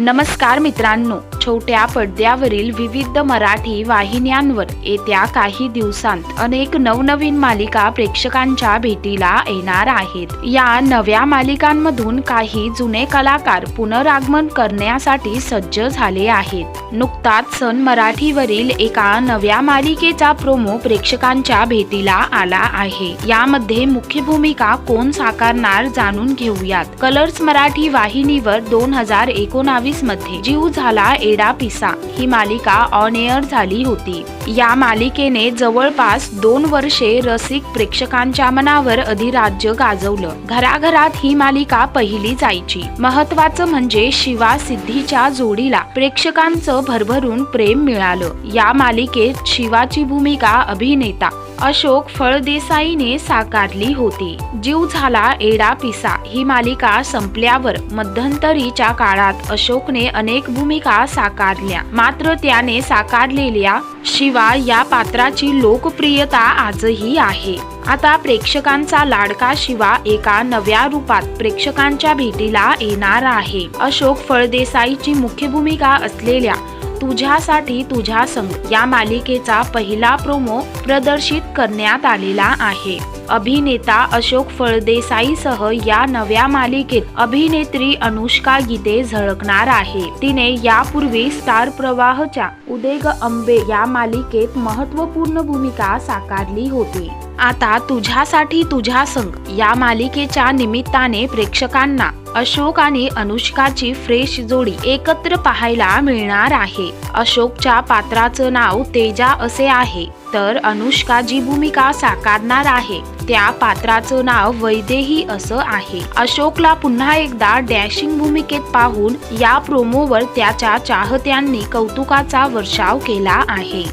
नमस्कार मित्रांनो. छोट्या पडद्यावरील विविध मराठी वाहिन्यांवर येत्या काही दिवसांत अनेक नवनवीन मालिका प्रेक्षकांच्या भेटीला येणार आहेत. या नव्या मालिकांमधून काही जुने कलाकार पुनरागमन करण्यासाठी सज्ज झाले आहेत. नुकताच सन मराठीवरील एका नव्या मालिकेचा प्रोमो प्रेक्षकांच्या भेटीला आला आहे. यामध्ये मुख्य भूमिका कोण साकारणार जाणून घेऊयात. कलर्स मराठी वाहिनीवर दोन हजार एकोणावीसमध्ये जीव झाला एडा पिसा ही मालिका ऑन एअर झाली होती. या मालिकेने जवळपास दोन वर्षे रसिक प्रेक्षकांच्या मनावर अधिराज्य गाजवलं. घराघरात ही मालिका पहिली जायची. महत्वाचं म्हणजे शिवा सिद्धीच्या जोडीला प्रेक्षकांचं भरभरून प्रेम मिळालं. या मालिकेत शिवाची भूमिका अभिनेता अशोक फळदेसाईने साकारली होती. जीव झाला एडा पिसा. ही मालिका संपल्यावर मध्यंतरीच्या काळात अशोकने अनेक भूमिका साकारल्या. मात्र त्याने साकारलेल्या शिवा या पात्राची लोकप्रियता आजही आहे. आता प्रेक्षकांचा लाडका शिवा एका नव्या रूपात प्रेक्षकांच्या भेटीला येणार आहे. अशोक फळदेसाईची मुख्य भूमिका असलेल्या तुझ्यासाठी तुझ्या संग या मालिकेचा पहिला प्रोमो प्रदर्शित करण्यात आलेला आहे. अभिनेता अशोक फळदेसाईसह या नव्या मालिकेत अभिनेत्री अनुष्का गीते झळकणार आहे. तिने यापूर्वी स्टार प्रवाहच्या उदेग अंबे या मालिकेत महत्त्वपूर्ण भूमिका साकारली होती. आता तुझ्यासाठी तुझ्या संग या मालिकेच्या निमित्ताने प्रेक्षकांना अशोक आणि अनुष्काची फ्रेश जोडी एकत्र पाहायला मिळणार आहे. अशोकच्या पात्राचं नाव तेजा असे आहे. तर अनुष्का जी भूमिका साकारणार आहे त्या पात्राचं नाव वैदेही असं आहे. अशोकला पुन्हा एकदा डॅशिंग भूमिकेत पाहून या प्रोमोवर त्याच्या चाहत्यांनी कौतुकाचा वर्षाव केला आहे.